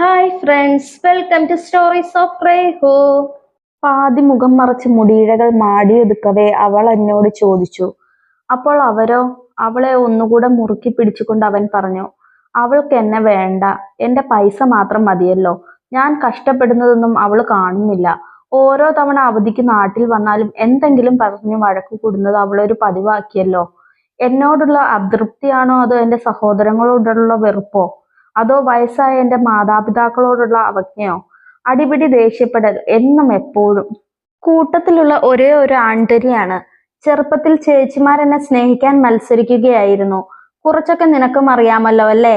Hi friends welcome to stories of റേഹോ പാതി മുഖം മറച്ച് മുടിയിഴകൾ മാടിയൊതുക്കവേ അവൾ എന്നോട് ചോദിച്ചു. അപ്പോൾ അവരോ? അവളെ ഒന്നുകൂടെ മുറുക്കി പിടിച്ചുകൊണ്ട് അവൻ പറഞ്ഞു അവൾക്ക് എന്നെ വേണ്ട. എന്റെ പൈസ മാത്രം മതിയല്ലോ. ഞാൻ കഷ്ടപ്പെടുന്നതൊന്നും അവൾ കാണുന്നില്ല. ഓരോ തവണ അവധിക്ക് നാട്ടിൽ വന്നാലും എന്തെങ്കിലും പറഞ്ഞു വഴക്ക് കൂടുന്നത് അവളൊരു പതിവാക്കിയല്ലോ. എന്നോടുള്ള അതൃപ്തിയാണോ അതോ എന്റെ സഹോദരങ്ങളോടുള്ള വെറുപ്പോ? അതോ വയസ്സായ എന്റെ മാതാപിതാക്കളോടുള്ള അവജ്ഞയോ? അടിപിടി ദേഷ്യപ്പെടൽ എന്നും എപ്പോഴും. കൂട്ടത്തിലുള്ള ഒരേ ഒരു ആൺതരിയാണ്. ചെറുപ്പത്തിൽ ചേച്ചിമാർ എന്നെ സ്നേഹിക്കാൻ മത്സരിക്കുകയായിരുന്നു. കുറച്ചൊക്കെ നിനക്കും അറിയാമല്ലോ അല്ലേ?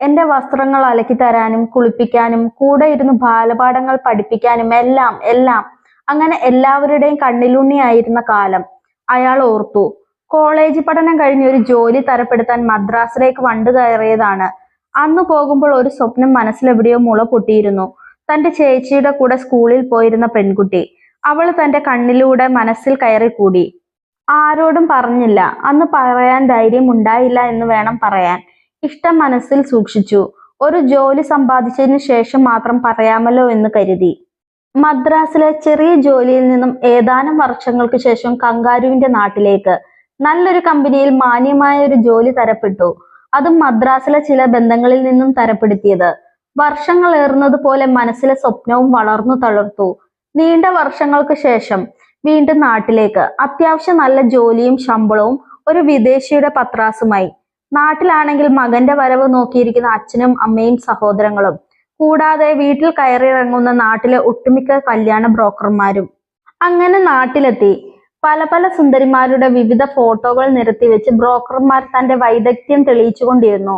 എന്റെ വസ്ത്രങ്ങൾ അലക്കി തരാനും കുളിപ്പിക്കാനും കൂടെ ഇരുന്ന് ബാലപാഠങ്ങൾ പഠിപ്പിക്കാനും എല്ലാം എല്ലാം. അങ്ങനെ എല്ലാവരുടെയും കണ്ണിലുണ്ണിയായിരുന്ന കാലം. അയാൾ ഓർത്തു കോളേജ് പഠനം കഴിഞ്ഞ് ഒരു ജോലി തരപ്പെടുത്താൻ മദ്രാസിലേക്ക് വണ്ടു കയറിയതാണ്. അന്ന് പോകുമ്പോൾ ഒരു സ്വപ്നം മനസ്സിലെവിടെയോ മുള പൊട്ടിയിരുന്നു. തന്റെ ചേച്ചിയുടെ കൂടെ സ്കൂളിൽ പോയിരുന്ന പെൺകുട്ടി. അവൾ തന്റെ കണ്ണിലൂടെ മനസ്സിൽ കയറി കൂടി ആരോടും പറഞ്ഞില്ല. അന്ന് പറയാൻ ധൈര്യം ഉണ്ടായില്ല എന്ന് വേണം പറയാൻ. ഇഷ്ടം മനസ്സിൽ സൂക്ഷിച്ചു. ഒരു ജോലി സമ്പാദിച്ചതിന് ശേഷം മാത്രം പറയാമല്ലോ എന്ന് കരുതി. മദ്രാസിലെ ചെറിയ ജോലിയിൽ നിന്നും ഏതാനും വർഷങ്ങൾക്ക് ശേഷം കങ്കാരുവിന്റെ നാട്ടിലേക്ക്. നല്ലൊരു കമ്പനിയിൽ മാന്യമായ ഒരു ജോലി തരപ്പെട്ടു. അതും മദ്രാസിലെ ചില ബന്ധങ്ങളിൽ നിന്നും തരപ്പെടുത്തിയത്. വർഷങ്ങൾ ഏറുന്നത് പോലെ മനസ്സിലെ സ്വപ്നവും വളർന്നു തളർത്തു. നീണ്ട വർഷങ്ങൾക്ക് ശേഷം വീണ്ടും നാട്ടിലേക്ക്. അത്യാവശ്യം നല്ല ജോലിയും ശമ്പളവും ഒരു വിദേശിയുടെ പത്രാസുമായി. നാട്ടിലാണെങ്കിൽ മകന്റെ വരവ് നോക്കിയിരിക്കുന്ന അച്ഛനും അമ്മയും സഹോദരങ്ങളും. കൂടാതെ വീട്ടിൽ കയറിയിറങ്ങുന്ന നാട്ടിലെ ഒട്ടുമിക്ക കല്യാണ ബ്രോക്കർമാരും. അങ്ങനെ നാട്ടിലെത്തി. പല പല സുന്ദരിമാരുടെ വിവിധ ഫോട്ടോകൾ നിരത്തി വെച്ച് ബ്രോക്കർമാർ തന്റെ വൈദഗ്ധ്യം തെളിയിച്ചുകൊണ്ടിരുന്നു.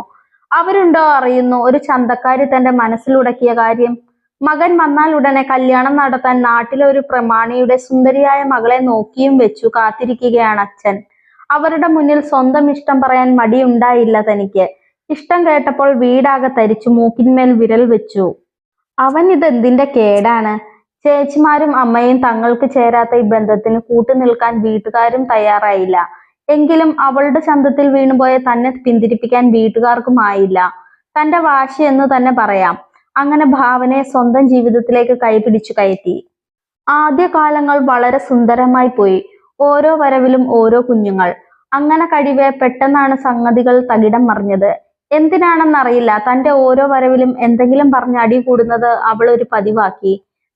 അവരുണ്ടോ അറിയുന്നു? ഒരു ചന്തക്കാരി തന്റെ മനസ്സിലുടക്കിയ കാര്യം. മകൻ വന്നാൽ ഉടനെ കല്യാണം നടത്താൻ നാട്ടിലെ ഒരു പ്രമാണിയുടെ സുന്ദരിയായ മകളെ നോക്കിയും വെച്ചു കാത്തിരിക്കുകയാണ് അച്ഛൻ. അവരുടെ മുന്നിൽ സ്വന്തം ഇഷ്ടം പറയാൻ മടിയുണ്ടായില്ല തനിക്ക്. ഇഷ്ടം കേട്ടപ്പോൾ വീടാകെ തരിച്ചു മൂക്കിന്മേൽ വിരൽ വെച്ചു. അവൻ ഇതെന്തിന്റെ കേടാണ്? ചേച്ചിമാരും അമ്മയും തങ്ങൾക്ക് ചേരാത്ത ഈ ബന്ധത്തിന് കൂട്ടുനിൽക്കാൻ വീട്ടുകാരും തയ്യാറായില്ല. എങ്കിലും അവളുടെ ചന്തത്തിൽ വീണുപോയ തന്നെ പിന്തിരിപ്പിക്കാൻ വീട്ടുകാർക്കും ആയില്ല. തന്റെ വാശി എന്ന് തന്നെ പറയാം. അങ്ങനെ ഭാവനയെ സ്വന്തം ജീവിതത്തിലേക്ക് കൈപിടിച്ചു കയറ്റി. ആദ്യ കാലങ്ങൾ വളരെ സുന്ദരമായി പോയി. ഓരോ വരവിലും ഓരോ കുഞ്ഞുങ്ങൾ. അങ്ങനെ കഴിവെ പെട്ടെന്നാണ് സംഗതികൾ തകിടം മറിഞ്ഞത്. എന്തിനാണെന്നറിയില്ല. തന്റെ ഓരോ വരവിലും എന്തെങ്കിലും പറഞ്ഞ് അടി കൂടുന്നത് അവൾ ഒരു പതിവാക്കി.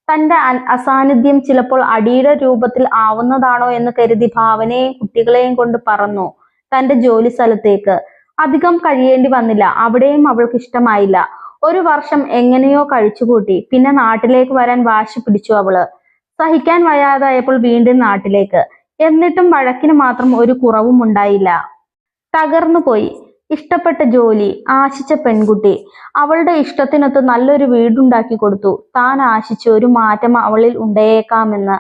തന്റെ അസാന്നിധ്യം ചിലപ്പോൾ അടിയുടെ രൂപത്തിൽ ആവുന്നതാണോ എന്ന് കരുതി ഭാവനയെയും കുട്ടികളെയും കൊണ്ട് പറന്നു തന്റെ ജോലി സ്ഥലത്തേക്ക്. അധികം കഴിയേണ്ടി വന്നില്ല. അവിടെയും അവൾക്ക് ഇഷ്ടമായില്ല. ഒരു വർഷം എങ്ങനെയോ കഴിച്ചുകൂട്ടി. പിന്നെ നാട്ടിലേക്ക് വരാൻ വാശി പിടിച്ചു അവൾ. സഹിക്കാൻ വയ്യാതായപ്പോൾ വീണ്ടും നാട്ടിലേക്ക്. എന്നിട്ടും വഴക്കിന് മാത്രം ഒരു കുറവും ഉണ്ടായില്ല തകർന്നു പോയി ഇഷ്ടപ്പെട്ട ജോലി ആശിച്ച പെൺകുട്ടി. അവളുടെ ഇഷ്ടത്തിനൊത്ത് നല്ലൊരു വീടുണ്ടാക്കി കൊടുത്തു. താൻ ആശിച്ച ഒരു മാറ്റം അവളിൽ ഉണ്ടായേക്കാമെന്ന്.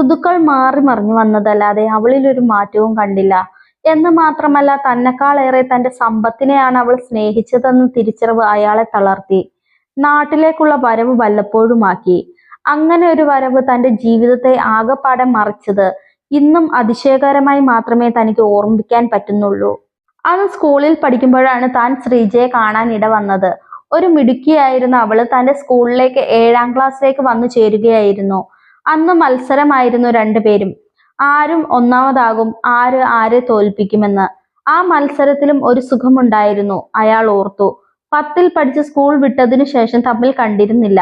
ഋതുക്കൾ മാറി മറിഞ്ഞു വന്നതല്ലാതെ അവളിൽ ഒരു മാറ്റവും കണ്ടില്ല. എന്ന് മാത്രമല്ല തന്നെക്കാളേറെ തന്റെ സമ്പത്തിനെയാണ് അവൾ സ്നേഹിച്ചതെന്ന് തിരിച്ചറിവ് അയാളെ തളർത്തി. നാട്ടിലേക്കുള്ള വരവ് വല്ലപ്പോഴുമാക്കി. അങ്ങനെ ഒരു വരവ് തന്റെ ജീവിതത്തെ ആകെപ്പാടെ മറിച്ചത്. ഇന്നും അതിശയകരമായി മാത്രമേ തനിക്ക് ഓർമ്മിക്കാൻ പറ്റുന്നുള്ളൂ. അന്ന് സ്കൂളിൽ പഠിക്കുമ്പോഴാണ് താൻ ശ്രീജയെ കാണാൻ ഇട വന്നത്. ഒരു മിടുക്കിയായിരുന്ന അവൾ തന്റെ സ്കൂളിലേക്ക് ഏഴാം ക്ലാസ്സിലേക്ക് വന്നു ചേരുകയായിരുന്നു. അന്ന് മത്സരമായിരുന്നു രണ്ടുപേരും. ആരും ഒന്നാമതാകും ആര് ആരെ തോൽപ്പിക്കുമെന്ന്. ആ മത്സരത്തിലും ഒരു സുഖമുണ്ടായിരുന്നു അയാൾ ഓർത്തു. പത്തിൽ പഠിച്ച് സ്കൂൾ വിട്ടതിനു ശേഷം തമ്മിൽ കണ്ടിരുന്നില്ല.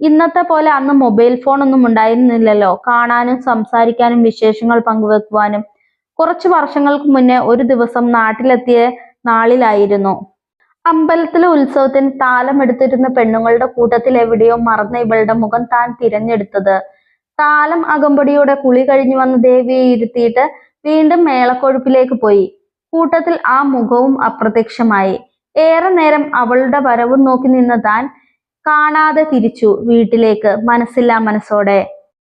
ഇന്നത്തെ പോലെ അന്ന് മൊബൈൽ ഫോൺ ഒന്നും ഉണ്ടായിരുന്നില്ലല്ലോ. കാണാനും സംസാരിക്കാനും വിശേഷങ്ങൾ പങ്കുവെക്കുവാനും കുറച്ചു വർഷങ്ങൾക്ക് മുന്നേ ഒരു ദിവസം നാട്ടിലെത്തിയ നാളിലായിരുന്നു. അമ്പലത്തിലെ ഉത്സവത്തിന് താലമെടുത്തിരുന്ന പെണ്ണുങ്ങളുടെ കൂട്ടത്തിൽ എവിടെയോ മറന്ന ഇവളുടെ മുഖം താൻ തിരഞ്ഞെടുത്തത്. താലം അകമ്പടിയോടെ കുളി കഴിഞ്ഞു വന്ന ദേവിയെ ഇരുത്തിയിട്ട് വീണ്ടും മേളക്കൊഴുപ്പിലേക്ക് പോയി. കൂട്ടത്തിൽ ആ മുഖവും അപ്രത്യക്ഷമായി. ഏറെ നേരം അവളുടെ വരവും നോക്കി നിന്ന താൻ കാണാതെ തിരിച്ചു വീട്ടിലേക്ക് മനസ്സില്ലാ മനസ്സോടെ.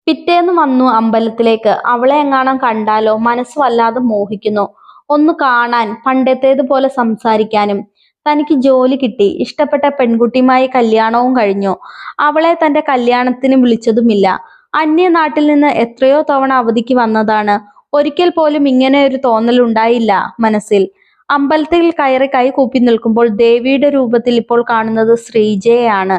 പിറ്റേന്ന് വന്നു അമ്പലത്തിലേക്ക്. അവളെ എങ്ങാനും കണ്ടാലോ മനസ്സ് വല്ലാതെ മോഹിക്കുന്നു. ഒന്ന് കാണാൻ പണ്ടത്തേതുപോലെ സംസാരിക്കാനും. തനിക്ക് ജോലി കിട്ടി. ഇഷ്ടപ്പെട്ട പെൺകുട്ടിയുമായി കല്യാണവും കഴിഞ്ഞു. അവളെ തന്റെ കല്യാണത്തിന് വിളിച്ചതുമില്ല. അന്യനാട്ടിൽ നിന്ന് എത്രയോ തവണ അവധിക്ക് വന്നതാണ്. ഒരിക്കൽ പോലും ഇങ്ങനെ ഒരു തോന്നൽ ഉണ്ടായില്ല മനസ്സിൽ. അമ്പലത്തിൽ കയറി കൈ കൂപ്പി നിൽക്കുമ്പോൾ ദേവിയുടെ രൂപത്തിൽ ഇപ്പോൾ കാണുന്നത് ശ്രീജയെയാണ്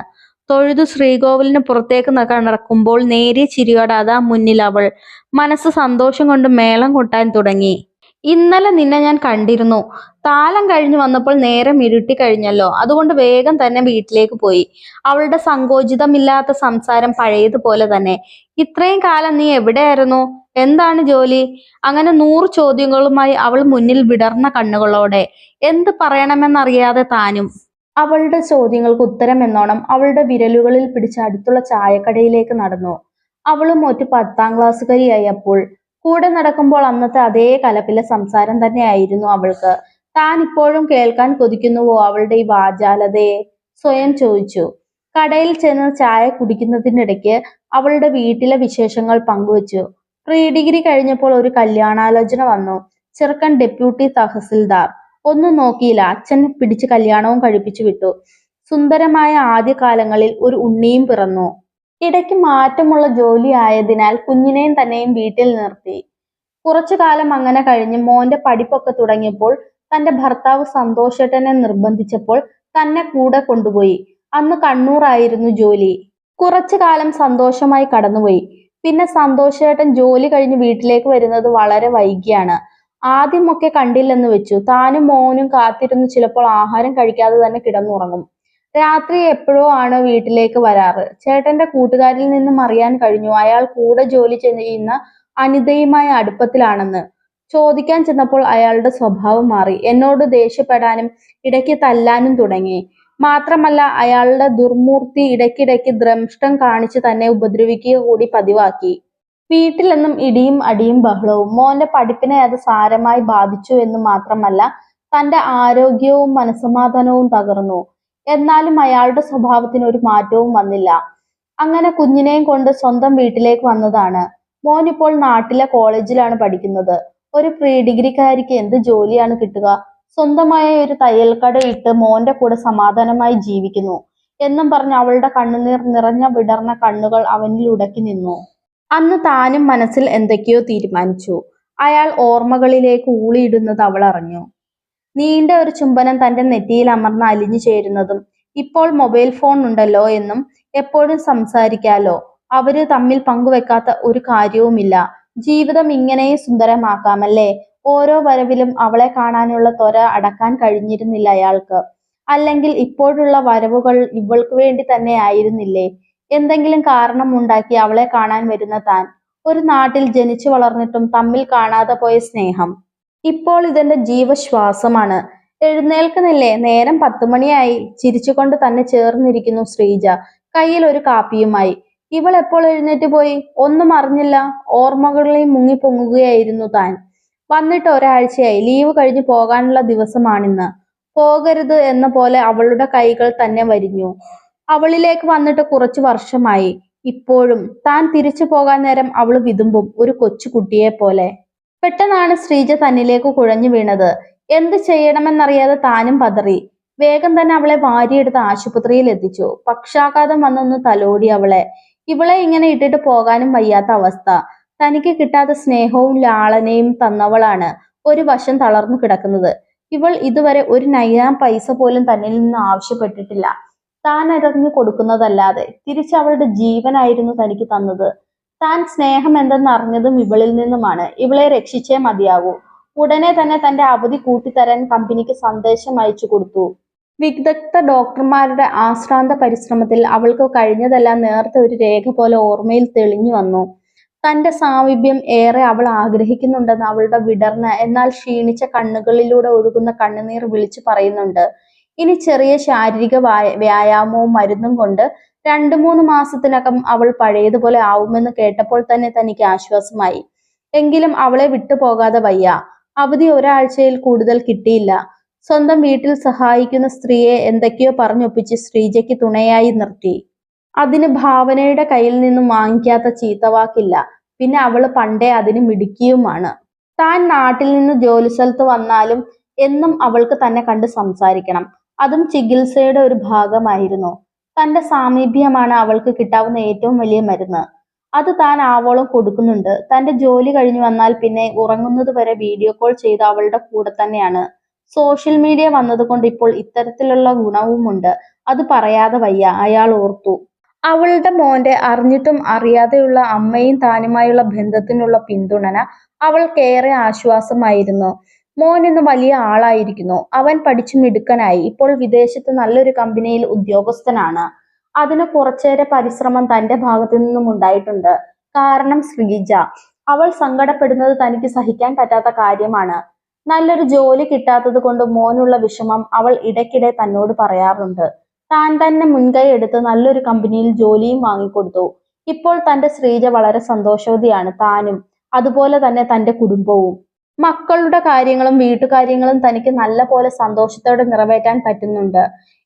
തൊഴുതു ശ്രീകോവിലിന് പുറത്തേക്ക് കണക്കുമ്പോൾ നേരിയ ചിരിയോടാതാ മുന്നിൽ അവൾ. മനസ്സ് സന്തോഷം കൊണ്ട് മേളം കൊട്ടാൻ തുടങ്ങി. ഇന്നലെ നിന്നെ ഞാൻ കണ്ടിരുന്നു. താലം കഴിഞ്ഞു വന്നപ്പോൾ നേരം ഇരുട്ടി കഴിഞ്ഞല്ലോ. അതുകൊണ്ട് വേഗം തന്നെ വീട്ടിലേക്ക് പോയി. അവളുടെ സങ്കോചിതമില്ലാത്ത സംസാരം പഴയതുപോലെ തന്നെ. ഇത്രയും കാലം നീ എവിടെയായിരുന്നു? എന്താണ് ജോലി? അങ്ങനെ നൂറ് ചോദ്യങ്ങളുമായി അവൾ മുന്നിൽ വിടർന്ന കണ്ണുകളോടെ. എന്ത് പറയണമെന്നറിയാതെ താനും അവളുടെ ചോദ്യങ്ങൾക്ക് ഉത്തരം എന്നോണം അവളുടെ വിരലുകളിൽ പിടിച്ച അടുത്തുള്ള ചായക്കടയിലേക്ക് നടന്നു. അവളും ഒരു പത്താം ക്ലാസ്സുകാരിയായി കൂടെ നടക്കുമ്പോൾ അന്നത്തെ അതേ കലപ്പിലെ സംസാരം തന്നെയായിരുന്നു അവൾക്ക്. താൻ ഇപ്പോഴും കേൾക്കാൻ കൊതിക്കുന്നുവോ? അവളുടെ ഈ വാചാലതയെ സ്വയം ചോദിച്ചു. കടയിൽ ചെന്ന് ചായ കുടിക്കുന്നതിനിടയ്ക്ക് അവളുടെ വീട്ടിലെ വിശേഷങ്ങൾ പങ്കുവച്ചു. പ്രീ ഡിഗ്രി കഴിഞ്ഞപ്പോൾ ഒരു കല്യാണാലോചന വന്നു. ചെറുക്കൻ ഡെപ്യൂട്ടി തഹസിൽദാർ. ഒന്നും നോക്കിയില്ല. അച്ഛൻ പിടിച്ച് കല്യാണവും കഴിപ്പിച്ചു വിട്ടു. സുന്ദരമായ ആദ്യകാലങ്ങളിൽ ഒരു ഉണ്ണിയും പിറന്നു. ഇടയ്ക്ക് മാറ്റമുള്ള ജോലി ആയതിനാൽ കുഞ്ഞിനെയും തന്നെയും വീട്ടിൽ നിർത്തി. കുറച്ചു കാലം അങ്ങനെ കഴിഞ്ഞ് മോന്റെ പഠിപ്പൊക്കെ തുടങ്ങിയപ്പോൾ തന്റെ ഭർത്താവ് സന്തോഷേട്ടനെ നിർബന്ധിച്ചപ്പോൾ തന്നെ കൂടെ കൊണ്ടുപോയി. അന്ന് കണ്ണൂറായിരുന്നു ജോലി. കുറച്ചു കാലം സന്തോഷമായി കടന്നുപോയി. പിന്നെ സന്തോഷേട്ടൻ ജോലി കഴിഞ്ഞ് വീട്ടിലേക്ക് വരുന്നത് വളരെ വൈകിയാണ്. ആദ്യമൊക്കെ കണ്ടില്ലെന്ന് വെച്ചു. താനും മോനും കാത്തിരുന്ന് ചിലപ്പോൾ ആഹാരം കഴിക്കാതെ തന്നെ കിടന്നുറങ്ങും. രാത്രി എപ്പോഴോ ആണ് വീട്ടിലേക്ക് വരാറ്. ചേട്ടന്റെ കൂട്ടുകാരിൽ നിന്നും അറിയാൻ കഴിഞ്ഞു. അയാൾ കൂടെ ജോലി ചെയ്യുന്ന അനിതയുമായ അടുപ്പത്തിലാണെന്ന്. ചോദിക്കാൻ ചെന്നപ്പോൾ അയാളുടെ സ്വഭാവം മാറി. എന്നോട് ദേഷ്യപ്പെടാനും ഇടയ്ക്ക് തല്ലാനും തുടങ്ങി. മാത്രമല്ല അയാളുടെ ദുർമൂർത്തി ഇടയ്ക്കിടയ്ക്ക് ദ്രംഷ്ടം കാണിച്ച് തന്നെ ഉപദ്രവിക്കുക കൂടി പതിവാക്കി. വീട്ടിലെന്നും ഇടിയും അടിയും ബഹളവും. മോന്റെ പഠിപ്പിനെ അത് സാരമായി ബാധിച്ചു എന്ന് മാത്രമല്ല തന്റെ ആരോഗ്യവും മനസമാധാനവും തകർന്നു. എന്നാലും അയാളുടെ സ്വഭാവത്തിന് ഒരു മാറ്റവും വന്നില്ല. അങ്ങനെ കുഞ്ഞിനെയും കൊണ്ട് സ്വന്തം വീട്ടിലേക്ക് വന്നതാണ്. മോൻ ഇപ്പോൾ നാട്ടിലെ കോളേജിലാണ് പഠിക്കുന്നത്. ഒരു പ്രീ ഡിഗ്രിക്കാരിക്ക് എന്ത് ജോലിയാണ് കിട്ടുക? സ്വന്തമായ ഒരു തയ്യൽക്കട ഇട്ട് മോന്റെ കൂടെ സമാധാനമായി ജീവിക്കുന്നു. എന്നും പറഞ്ഞ് അവളുടെ കണ്ണുനീർ നിറഞ്ഞ വിടർന്ന കണ്ണുകൾ അവനിൽ ഉടക്കി നിന്നു. അന്ന് താനും മനസ്സിൽ എന്തൊക്കെയോ തീരുമാനിച്ചു. അയാൾ ഓർമ്മകളിലേക്ക് ഊളിയിടുന്നത് അവൾ അറിഞ്ഞു. നീണ്ട ഒരു ചുംബനം തന്റെ നെറ്റിയിൽ അമർന്ന് അലിഞ്ഞു ചേരുന്നതും ഇപ്പോൾ മൊബൈൽ ഫോൺ ഉണ്ടല്ലോ എന്നും എപ്പോഴും സംസാരിക്കാലോ. അവർ തമ്മിൽ പങ്കുവെക്കാത്ത ഒരു കാര്യവുമില്ല. ജീവിതം ഇങ്ങനെയും സുന്ദരമാക്കാമല്ലേ? ഓരോ വരവിലും അവളെ കാണാനുള്ള ത്വര അടക്കാൻ കഴിഞ്ഞിരുന്നില്ല അയാൾക്ക്. അല്ലെങ്കിൽ ഇപ്പോഴുള്ള വരവുകൾ ഇവൾക്ക് വേണ്ടി തന്നെ ആയിരുന്നില്ലേ? എന്തെങ്കിലും കാരണമുണ്ടാക്കി അവളെ കാണാൻ വരുന്ന താൻ ഒരു നാട്ടിൽ ജനിച്ചു വളർന്നിട്ടും തമ്മിൽ കാണാതെ പോയ സ്നേഹം. ഇപ്പോൾ ഇതെന്റെ ജീവശ്വാസമാണ്. എഴുന്നേൽക്കുന്നില്ലേ? നേരം പത്തു മണിയായി ചിരിച്ചുകൊണ്ട് തന്നെ ചേർന്നിരിക്കുന്നു ശ്രീജ. കയ്യിൽ ഒരു കാപ്പിയുമായി. ഇവൾ എപ്പോൾ എഴുന്നേറ്റ് പോയി? ഒന്നും അറിഞ്ഞില്ല. ഓർമ്മകളിൽ മുങ്ങിപ്പൊങ്ങുകയായിരുന്നു താൻ. വന്നിട്ട് ഒരാഴ്ചയായി. ലീവ് കഴിഞ്ഞു പോകാനുള്ള ദിവസമാണിന്ന്. പോകരുത് എന്ന പോലെ അവളുടെ കൈകൾ തന്നെ വരിഞ്ഞു. അവളിലേക്ക് വന്നിട്ട് കുറച്ചു വർഷമായി. ഇപ്പോഴും താൻ തിരിച്ചു പോകാൻ നേരം അവൾ വിതുമ്പും ഒരു കൊച്ചുകുട്ടിയെ പോലെ. പെട്ടെന്നാണ് ശ്രീജ തന്നിലേക്ക് കുഴഞ്ഞു വീണത്. എന്ത് ചെയ്യണമെന്നറിയാതെ താനും പതറി. വേഗം തന്നെ അവളെ വാരിയെടുത്ത് ആശുപത്രിയിൽ എത്തിച്ചു. പക്ഷാഘാതം വന്നൊന്ന് തലോടി അവളെ. ഇവളെ ഇങ്ങനെ ഇട്ടിട്ട് പോകാനും വയ്യാത്ത അവസ്ഥ. തനിക്ക് കിട്ടാത്ത സ്നേഹവും ലാളനയും തന്നവളാണ് ഒരു വശം തളർന്നു കിടക്കുന്നത്. ഇവൾ ഇതുവരെ ഒരു നൈനാം പൈസ പോലും തന്നിൽ നിന്ന് ആവശ്യപ്പെട്ടിട്ടില്ല. താൻ എറിഞ്ഞു കൊടുക്കുന്നതല്ലാതെ തിരിച്ച് അവളുടെ ജീവനായിരുന്നു തനിക്ക് തന്നത്. താൻ സ്നേഹം എന്തെന്ന് അറിഞ്ഞതും ഇവളിൽ നിന്നുമാണ്. ഇവളെ രക്ഷിച്ചേ മതിയാകൂ ഉടനെ തന്നെ തന്റെ അവധി കൂട്ടിത്തരാൻ കമ്പനിക്ക് സന്ദേശം അയച്ചു കൊടുത്തു. വിദഗ്ധ ഡോക്ടർമാരുടെ ആശ്രാന്ത പരിശ്രമത്തിൽ അവൾക്ക് കഴിഞ്ഞതെല്ലാം നേരത്തെ ഒരു രേഖ പോലെ ഓർമ്മയിൽ തെളിഞ്ഞു വന്നു. തന്റെ സാമീപ്യം ഏറെ അവൾ ആഗ്രഹിക്കുന്നുണ്ടെന്ന് അവളുടെ വിടർന്ന എന്നാൽ ക്ഷീണിച്ച കണ്ണുകളിലൂടെ ഒഴുകുന്ന കണ്ണുനീർ വിളിച്ചു പറയുന്നുണ്ട്. ഇനി ചെറിയ ശാരീരിക വായ- വ്യായാമവും മരുന്നും കൊണ്ട് രണ്ടു മൂന്ന് മാസത്തിനകം അവൾ പഴയതുപോലെ ആവുമെന്ന് കേട്ടപ്പോൾ തന്നെ തനിക്ക് ആശ്വാസമായി. എങ്കിലും അവളെ വിട്ടുപോകാതെ വയ്യ. അവധി ഒരാഴ്ചയിൽ കൂടുതൽ കിട്ടിയില്ല. സ്വന്തം വീട്ടിൽ സഹായിക്കുന്ന സ്ത്രീയെ എന്തൊക്കെയോ പറഞ്ഞൊപ്പിച്ച് ശ്രീജയ്ക്ക് തുണയായി നിർത്തി. അതിന് ഭാവനയുടെ കയ്യിൽ നിന്നും വാങ്ങിക്കാത്ത ചീത്തവാക്കില്ല പിന്നെ അവൾ പണ്ടേ അതിന് മിടുക്കിയുമാണ്. താൻ നാട്ടിൽ നിന്ന് ജോലി സ്ഥലത്ത് വന്നാലും എന്നും അവൾക്ക് തന്നെ കണ്ട് സംസാരിക്കണം. അതും ചികിത്സയുടെ ഒരു ഭാഗമായിരുന്നു. തന്റെ സാമീപ്യമാണ് അവൾക്ക് കിട്ടാവുന്ന ഏറ്റവും വലിയ മരുന്ന്. അത് താൻ ആവോളം കൊടുക്കുന്നുണ്ട്. തന്റെ ജോലി കഴിഞ്ഞു വന്നാൽ പിന്നെ ഉറങ്ങുന്നത് വരെ വീഡിയോ കോൾ ചെയ്ത് അവളുടെ കൂടെ തന്നെയാണ്. സോഷ്യൽ മീഡിയ വന്നതുകൊണ്ട് ഇപ്പോൾ ഇത്തരത്തിലുള്ള ഗുണവുമുണ്ട്. അത് പറയാതെ വയ്യ. അയാൾ ഓർത്തു. അവളുടെ മോന്റെ അറിഞ്ഞിട്ടും അറിയാതെയുള്ള അമ്മയും താനുമായുള്ള ബന്ധത്തിനുള്ള പിന്തുണന അവൾക്കേറെ ആശ്വാസമായിരുന്നു. മോൻ ഇന്ന് വലിയ ആളായിരിക്കുന്നു. അവൻ പഠിച്ചു മിടുക്കനായി. ഇപ്പോൾ വിദേശത്ത് നല്ലൊരു കമ്പനിയിൽ ഉദ്യോഗസ്ഥനാണ്. അതിന് കുറച്ചേറെ പരിശ്രമം തന്റെ ഭാഗത്തു നിന്നും ഉണ്ടായിട്ടുണ്ട്. കാരണം ശ്രീജ. അവൾ സങ്കടപ്പെടുന്നത് തനിക്ക് സഹിക്കാൻ പറ്റാത്ത കാര്യമാണ്. നല്ലൊരു ജോലി കിട്ടാത്തത് കൊണ്ട് മോനുള്ള വിഷമം അവൾ ഇടയ്ക്കിടെ തന്നോട് പറയാറുണ്ട്. താൻ തന്നെ മുൻകൈ എടുത്ത് നല്ലൊരു കമ്പനിയിൽ ജോലിയും വാങ്ങിക്കൊടുത്തു. ഇപ്പോൾ തന്റെ ശ്രീജ വളരെ സന്തോഷവതിയാണ്. താനും അതുപോലെ തന്നെ തന്റെ കുടുംബവും. മക്കളുടെ കാര്യങ്ങളും വീട്ടുകാര്യങ്ങളും തനിക്ക് നല്ല പോലെ സന്തോഷത്തോടെ നിറവേറ്റാൻ പറ്റുന്നുണ്ട്.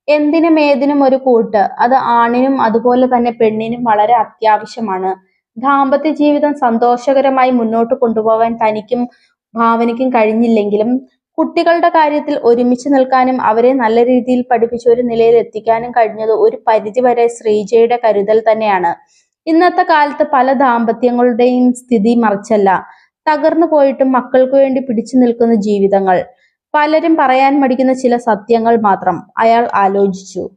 എന്തിനും ഏതിനും ഒരു കൂട്ട്. അത് ആണിനും അതുപോലെ തന്നെ പെണ്ണിനും വളരെ അത്യാവശ്യമാണ്. ദാമ്പത്യ ജീവിതം സന്തോഷകരമായി മുന്നോട്ട് കൊണ്ടുപോകാൻ തനിക്കും ഭാവനയ്ക്കും കഴിഞ്ഞില്ലെങ്കിലും കുട്ടികളുടെ കാര്യത്തിൽ ഒരുമിച്ച് നിൽക്കാനും അവരെ നല്ല രീതിയിൽ പഠിപ്പിച്ച ഒരു നിലയിൽ എത്തിക്കാനും കഴിഞ്ഞത് ഒരു പരിധിവരെ ശ്രീജയുടെ കരുതൽ തന്നെയാണ്. ഇന്നത്തെ കാലത്ത് പല ദാമ്പത്യങ്ങളുടെയും സ്ഥിതി മറിച്ചല്ല. തകർന്നു പോയിട്ടും മക്കൾക്ക് വേണ്ടി പിടിച്ചു നിൽക്കുന്ന ജീവിതങ്ങൾ. പലരും പറയാൻ മടിക്കുന്ന ചില സത്യങ്ങൾ മാത്രം അയാൾ ആലോചിച്ചു.